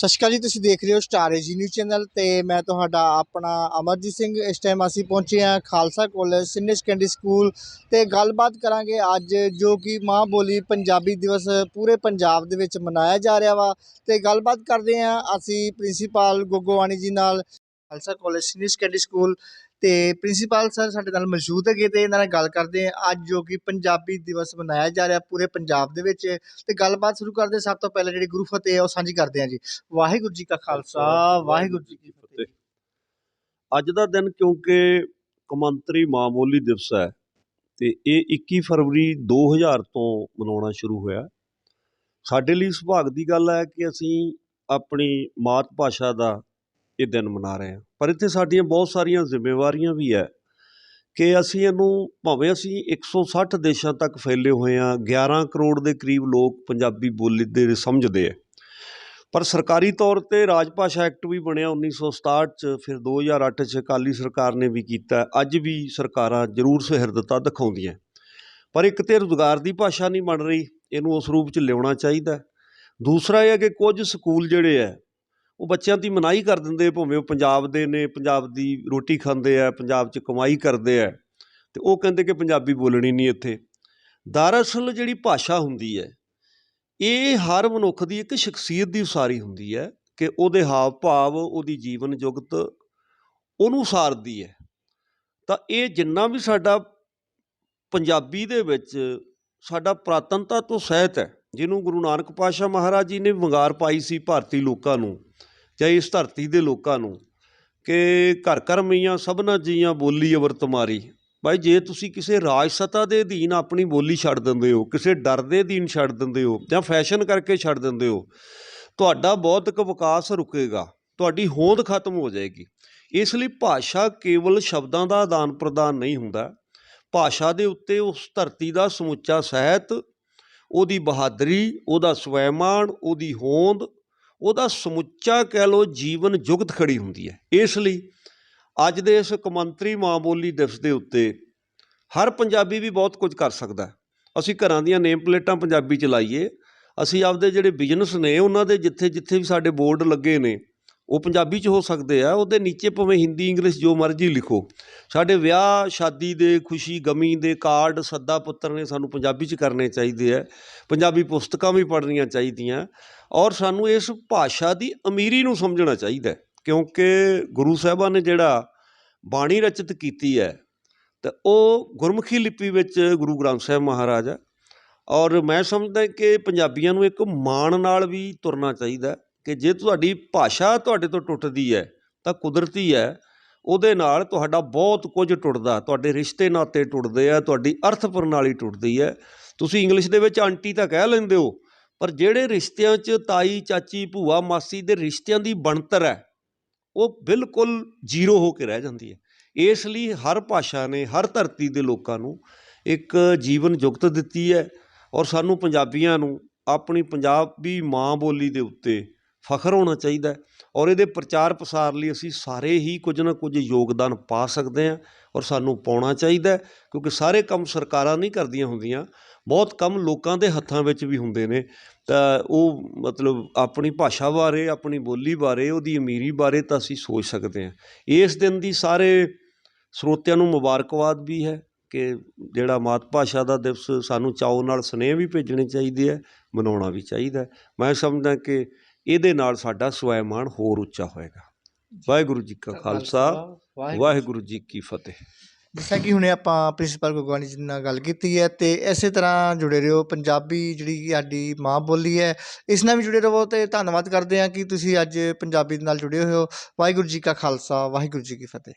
ਸਤਿ ਸ਼੍ਰੀ ਅਕਾਲ ਜੀ, ਤੁਸੀਂ ਦੇਖ ਰਹੇ ਹੋ ਸਟਾਰ ਏਜੀ ਨਿਊਜ਼ ਚੈਨਲ ਤੇ ਮੈਂ ਤੁਹਾਡਾ ਆਪਣਾ ਅਮਰਜੀਤ ਸਿੰਘ। ਇਸ ਟਾਈਮ ਅਸੀਂ ਪਹੁੰਚੇ ਹਾਂ Khalsa College Senior Secondary School ਤੇ ਗੱਲਬਾਤ ਕਰਾਂਗੇ ਅੱਜ ਜੋ ਕਿ ਮਾਂ ਬੋਲੀ ਪੰਜਾਬੀ ਦਿਵਸ ਪੂਰੇ ਪੰਜਾਬ ਦੇ ਵਿੱਚ ਮਨਾਇਆ ਜਾ ਰਿਹਾ ਵਾ ਤੇ ਗੱਲਬਾਤ ਕਰਦੇ ਹਾਂ ਅਸੀਂ ਪ੍ਰਿੰਸੀਪਲ ਗੋਗੋਵਾਣੀ ਜੀ ਨਾਲ। Khalsa College Senior Secondary School ਤੇ ਪ੍ਰਿੰਸੀਪਲ ਸਰ ਸਾਡੇ ਨਾਲ ਮੌਜੂਦ ਹੈਗੇ ਤੇ ਇਹਨਾਂ ਨਾਲ ਗੱਲ ਕਰਦੇ ਹਾਂ। ਅੱਜ ਜੋ ਕਿ ਪੰਜਾਬੀ ਦਿਵਸ ਮਨਾਇਆ ਜਾ ਰਿਹਾ ਪੂਰੇ ਪੰਜਾਬ ਦੇ ਵਿੱਚ ਤੇ ਗੱਲਬਾਤ ਸ਼ੁਰੂ ਕਰਦੇ ਸਭ ਤੋਂ ਪਹਿਲਾਂ ਜਿਹੜੀ ਗੁਰੂ ਫਤਿਹ ਹੈ ਉਹ ਸਾਂਝੀ ਕਰਦੇ ਹਾਂ ਜੀ। ਵਾਹਿਗੁਰੂ ਜੀ ਕਾ ਖਾਲਸਾ ਵਾਹਿਗੁਰੂ ਜੀ ਕੀ ਫਤਿਹ। ਅੱਜ ਦਾ ਦਿਨ ਕਿਉਂਕਿ ਕੌਮਾਂਤਰੀ ਮਾਂ ਬੋਲੀ ਦਿਵਸ ਹੈ ਤੇ ਇਹ 21 ਫਰਵਰੀ 2000 ਤੋਂ ਮਨਾਉਣਾ ਸ਼ੁਰੂ ਹੋਇਆ। ਸਾਡੇ ਲਈ ਸੁਭਾਗ ਦੀ ਗੱਲ ਹੈ ਕਿ ਅਸੀਂ ਆਪਣੀ ਮਾਤ ਭਾਸ਼ਾ ਦਾ ਇਹ ਦਿਨ ਮਨਾ ਰਹੇ ਹਾਂ। ਪਰ ਇੱਥੇ ਸਾਡੀਆਂ ਬਹੁਤ ਸਾਰੀਆਂ ਜ਼ਿੰਮੇਵਾਰੀਆਂ ਵੀ ਹੈ ਕਿ ਅਸੀਂ ਇਹਨੂੰ ਭਾਵੇਂ ਅਸੀਂ 160 ਦੇਸ਼ਾਂ ਤੱਕ ਫੈਲੇ ਹੋਏ ਹਾਂ 11 ਕਰੋੜ ਦੇ ਕਰੀਬ ਲੋਕ ਪੰਜਾਬੀ ਬੋਲੀ ਦੇ ਸਮਝਦੇ ਆ। ਪਰ ਸਰਕਾਰੀ ਤੌਰ ਤੇ ਰਾਜ ਭਾਸ਼ਾ ਐਕਟ ਵੀ ਬਣਿਆ 1967 ਚ, ਫਿਰ 2008 ਚ ਅਕਾਲੀ ਸਰਕਾਰ ਨੇ ਵੀ ਕੀਤਾ। ਅੱਜ ਵੀ ਸਰਕਾਰਾਂ ਜ਼ਰੂਰ ਸੁਹਿਰਦਤਾ ਦਿਖਾਉਂਦੀਆਂ। ਪਰ ਇੱਕ ਤੇ ਰੁਜ਼ਗਾਰ ਦੀ ਭਾਸ਼ਾ ਨਹੀਂ ਬਣ ਰਹੀ, ਇਹਨੂੰ ਉਸ ਰੂਪ ਚ ਲਿਆਉਣਾ ਚਾਹੀਦਾ। ਦੂਸਰਾ ਇਹ ਹੈ ਕਿ ਕੁਝ ਸਕੂਲ ਜਿਹੜੇ ਆ ਉਹ ਬੱਚਿਆਂ ਦੀ ਮਨਾਹੀ ਕਰ ਦਿੰਦੇ ਭਾਵੇਂ ਉਹ ਪੰਜਾਬ ਦੇ ਨੇ, ਪੰਜਾਬ ਦੀ ਰੋਟੀ ਖਾਂਦੇ ਆ, ਪੰਜਾਬ 'ਚ ਕਮਾਈ ਕਰਦੇ ਆ। ਤੇ ਉਹ ਕਹਿੰਦੇ ਕਿ ਪੰਜਾਬੀ ਬੋਲਣੀ ਨਹੀਂ ਇੱਥੇ। ਦਰਅਸਲ ਜਿਹੜੀ ਭਾਸ਼ਾ ਹੁੰਦੀ ਹੈ, ਇਹ ਹਰ ਮਨੁੱਖ ਦੀ ਇੱਕ ਸ਼ਖਸੀਅਤ ਦੀ ਉਸਾਰੀ ਹੁੰਦੀ ਹੈ ਕਿ ਉਹਦੇ ਹਾਵ ਭਾਵ ਉਹਦੀ ਜੀਵਨ ਜੁਗਤ ਉਹਨੂੰ ਸਾਰਦੀ ਹੈ। ਤਾਂ ਇਹ ਜਿੰਨਾ ਵੀ ਸਾਡਾ ਪੰਜਾਬੀ ਦੇ ਵਿੱਚ ਸਾਡਾ ਪ੍ਰਾਤਨਤਾ ਤੋਂ ਸਹਿਤ ਹੈ, ਜਿਹਨੂੰ ਗੁਰੂ ਨਾਨਕ ਪਾਤਸ਼ਾਹ ਮਹਾਰਾਜ ਜੀ ਨੇ ਵੰਗਾਰ ਪਾਈ ਸੀ ਭਾਰਤੀ ਲੋਕਾਂ ਨੂੰ ਜਾਂ ਇਸ ਧਰਤੀ ਦੇ ਲੋਕਾਂ ਨੂੰ ਕਿ ਘਰ ਘਰ ਮਈਆਂ ਸਭਨਾ ਜੀਆਂ ਬੋਲੀ ਅਵਰ ਤੁਮਾਰੀ ਬਾਈ ਜੇ ਤੁਸੀਂ ਕਿਸੇ ਰਾਜ ਸੱਤਾ ਦੇ ਅਧੀਨ ਆਪਣੀ ਬੋਲੀ ਛੱਡ ਦਿੰਦੇ ਹੋ, ਕਿਸੇ ਡਰ ਦੇ ਅਧੀਨ ਛੱਡ ਦਿੰਦੇ ਹੋ, ਜਾਂ ਫੈਸ਼ਨ ਕਰਕੇ ਛੱਡ ਦਿੰਦੇ ਹੋ, ਤੁਹਾਡਾ ਬੌਧਿਕ ਵਿਕਾਸ ਰੁਕੇਗਾ, ਤੁਹਾਡੀ ਹੋਂਦ ਖਤਮ ਹੋ ਜਾਏਗੀ। ਇਸ ਲਈ ਭਾਸ਼ਾ ਕੇਵਲ ਸ਼ਬਦਾਂ ਦਾ ਆਦਾਨ ਪ੍ਰਦਾਨ ਨਹੀਂ ਹੁੰਦਾ। ਭਾਸ਼ਾ ਦੇ ਉੱਤੇ ਉਸ ਧਰਤੀ ਦਾ ਸਮੁੱਚਾ ਸਹਿਤ, ਉਹਦੀ ਬਹਾਦਰੀ, ਉਹਦਾ ਸਵੈਮਾਨ, ਉਹਦੀ ਹੋਂਦ ਉਹਦਾ ਸਮੁੱਚਾ ਕਹਿ ਲਓ ਜੀਵਨ ਜੁਗਤ ਖੜੀ ਹੁੰਦੀ ਹੈ। ਇਸ ਲਈ ਅੱਜ ਦੇ ਇਸ ਕੌਮਾਂਤਰੀ ਮਾਂ ਬੋਲੀ ਦਿਵਸ ਦੇ ਉੱਤੇ ਹਰ ਪੰਜਾਬੀ ਵੀ ਬਹੁਤ ਕੁਝ ਕਰ ਸਕਦਾ ਅਸੀਂ ਘਰਾਂ ਦੀਆਂ ਨੇਮ ਪਲੇਟਾਂ ਪੰਜਾਬੀ ਚ ਲਾਈਏ। ਅਸੀਂ ਆਪਦੇ ਜਿਹੜੇ ਬਿਜ਼ਨਸ ਨੇ, ਉਹਨਾਂ ਦੇ ਜਿੱਥੇ ਜਿੱਥੇ ਵੀ ਸਾਡੇ ਬੋਰਡ ਲੱਗੇ ਨੇ ਉਹ ਪੰਜਾਬੀ ਚ ਹੋ ਸਕਦੇ ਆ, ਉਹਦੇ ਨੀਚੇ ਭਾਵੇਂ ਹਿੰਦੀ, ਇੰਗਲਿਸ਼ ਜੋ ਮਰਜ਼ੀ ਲਿਖੋ। ਸਾਡੇ ਵਿਆਹ, ਸ਼ਾਦੀ ਦੇ, ਖੁਸ਼ੀ, ਗਮੀ ਦੇ ਕਾਰਡ ਸੱਦਾ ਪੁੱਤਰ ਨੇ ਸਾਨੂੰ ਪੰਜਾਬੀ ਚ ਕਰਨੇ ਚਾਹੀਦੇ ਆ। ਪੰਜਾਬੀ ਪੁਸਤਕਾਂ ਵੀ ਪੜ੍ਹਨੀਆਂ ਚਾਹੀਦੀਆਂ। ਔਰ ਸਾਨੂੰ ਇਸ ਭਾਸ਼ਾ ਦੀ ਅਮੀਰੀ ਨੂੰ ਸਮਝਣਾ ਚਾਹੀਦਾ ਕਿਉਂਕਿ ਗੁਰੂ ਸਾਹਿਬਾਨ ਨੇ ਜਿਹੜਾ ਬਾਣੀ ਰਚਿਤ ਕੀਤੀ ਹੈ, ਤਾਂ ਉਹ ਗੁਰਮੁਖੀ ਲਿਪੀ ਵਿੱਚ ਗੁਰੂ ਗ੍ਰੰਥ ਸਾਹਿਬ ਮਹਾਰਾਜ ਹੈ ਔਰ ਮੈਂ ਸਮਝਦਾ ਕਿ ਪੰਜਾਬੀਆਂ ਨੂੰ ਇੱਕ ਮਾਣ ਨਾਲ ਵੀ ਤੁਰਨਾ ਚਾਹੀਦਾ ਕਿ ਜੇ ਤੁਹਾਡੀ ਭਾਸ਼ਾ ਤੁਹਾਡੇ ਤੋਂ ਟੁੱਟਦੀ ਹੈ, ਤਾਂ ਕੁਦਰਤੀ ਹੈ, ਉਹਦੇ ਨਾਲ ਤੁਹਾਡਾ ਬਹੁਤ ਕੁਝ ਟੁੱਟਦਾ, ਤੁਹਾਡੇ ਰਿਸ਼ਤੇ ਨਾਤੇ ਟੁੱਟਦੇ ਆ, ਤੁਹਾਡੀ ਅਰਥ ਪ੍ਰਣਾਲੀ ਟੁੱਟਦੀ ਹੈ। ਤੁਸੀਂ ਇੰਗਲਿਸ਼ ਦੇ ਵਿੱਚ ਆਂਟੀ ਤਾਂ ਕਹਿ ਲੈਂਦੇ ਹੋ, ਪਰ ਜਿਹੜੇ ਰਿਸ਼ਤਿਆਂ 'ਚ ਤਾਈ, ਚਾਚੀ, ਭੂਆ, ਮਾਸੀ ਦੇ ਰਿਸ਼ਤਿਆਂ ਦੀ ਬਣਤਰ ਹੈ, ਉਹ ਬਿਲਕੁਲ ਜ਼ੀਰੋ ਹੋ ਕੇ ਰਹਿ ਜਾਂਦੀ ਹੈ। ਇਸ ਲਈ ਹਰ ਭਾਸ਼ਾ ਨੇ, ਹਰ ਧਰਤੀ ਦੇ ਲੋਕਾਂ ਨੂੰ ਇੱਕ ਜੀਵਨ ਜੁਗਤ ਦਿੱਤੀ ਹੈ ਔਰ ਸਾਨੂੰ ਪੰਜਾਬੀਆਂ ਨੂੰ ਆਪਣੀ ਪੰਜਾਬੀ ਮਾਂ ਬੋਲੀ ਦੇ ਉੱਤੇ ਫਖਰ ਹੋਣਾ ਚਾਹੀਦਾ ਔਰ ਇਹਦੇ ਪ੍ਰਚਾਰ ਪ੍ਰਸਾਰ ਲਈ ਅਸੀਂ ਸਾਰੇ ਹੀ ਕੁਝ ਨਾ ਕੁਝ ਯੋਗਦਾਨ ਪਾ ਸਕਦੇ ਹਾਂ ਔਰ ਸਾਨੂੰ ਪਾਉਣਾ ਚਾਹੀਦਾ ਕਿਉਂਕਿ ਸਾਰੇ ਕੰਮ ਸਰਕਾਰਾਂ ਨਹੀਂ ਕਰਦੀਆਂ ਹੁੰਦੀਆਂ, ਬਹੁਤ ਕੰਮ ਲੋਕਾਂ ਦੇ ਹੱਥਾਂ ਵਿੱਚ ਵੀ ਹੁੰਦੇ ਨੇ। ਤਾਂ ਉਹ ਮਤਲਬ ਆਪਣੀ ਭਾਸ਼ਾ ਬਾਰੇ, ਆਪਣੀ ਬੋਲੀ ਬਾਰੇ, ਉਹਦੀ ਅਮੀਰੀ ਬਾਰੇ ਤਾਂ ਅਸੀਂ ਸੋਚ ਸਕਦੇ ਹਾਂ। ਇਸ ਦਿਨ ਦੀ ਸਾਰੇ ਸਰੋਤਿਆਂ ਨੂੰ ਮੁਬਾਰਕਬਾਦ ਵੀ ਹੈ ਕਿ ਜਿਹੜਾ ਮਾਤ ਭਾਸ਼ਾ ਦਾ ਦਿਵਸ ਸਾਨੂੰ ਚਾਉ ਨਾਲ ਸਨੇਹ ਵੀ ਭੇਜਣੇ ਚਾਹੀਦੇ ਹੈ, ਮਨਾਉਣਾ ਵੀ ਚਾਹੀਦਾ ਮੈਂ ਸਮਝਦਾ ਕਿ ਇਹਦੇ ਨਾਲ ਸਾਡਾ ਸਵੈਮਾਨ ਹੋਰ ਉੱਚਾ ਹੋਏਗਾ। ਵਾਹਿਗੁਰੂ ਜੀ ਕਾ ਖਾਲਸਾ ਵਾਹਿਗੁਰੂ ਜੀ ਕੀ ਫਤਿਹ। ਜਿਸ ਤਰ੍ਹਾਂ ਕਿ ਹੁਣੇ ਆਪਾਂ ਪ੍ਰਿੰਸੀਪਲ ਗੋਗਵਾਨੀ ਜੀ ਨਾਲ ਗੱਲ ਕੀਤੀ ਹੈ ਤੇ ਇਸੇ ਤਰ੍ਹਾਂ ਜੁੜੇ ਰਹੋ। ਪੰਜਾਬੀ ਜਿਹੜੀ ਸਾਡੀ ਮਾਂ ਬੋਲੀ ਹੈ ਇਸ ਨਾਲ ਵੀ ਜੁੜੇ ਰਹੋ ਤੇ ਧੰਨਵਾਦ ਕਰਦੇ ਹਾਂ ਕਿ ਤੁਸੀਂ ਅੱਜ ਪੰਜਾਬੀ ਦੇ ਨਾਲ ਜੁੜੇ ਹੋਏ ਹੋ। ਵਾਹਿਗੁਰੂ ਜੀ ਕਾ ਖਾਲਸਾ ਵਾਹਿਗੁਰੂ ਜੀ ਕੀ ਫਤਿਹ।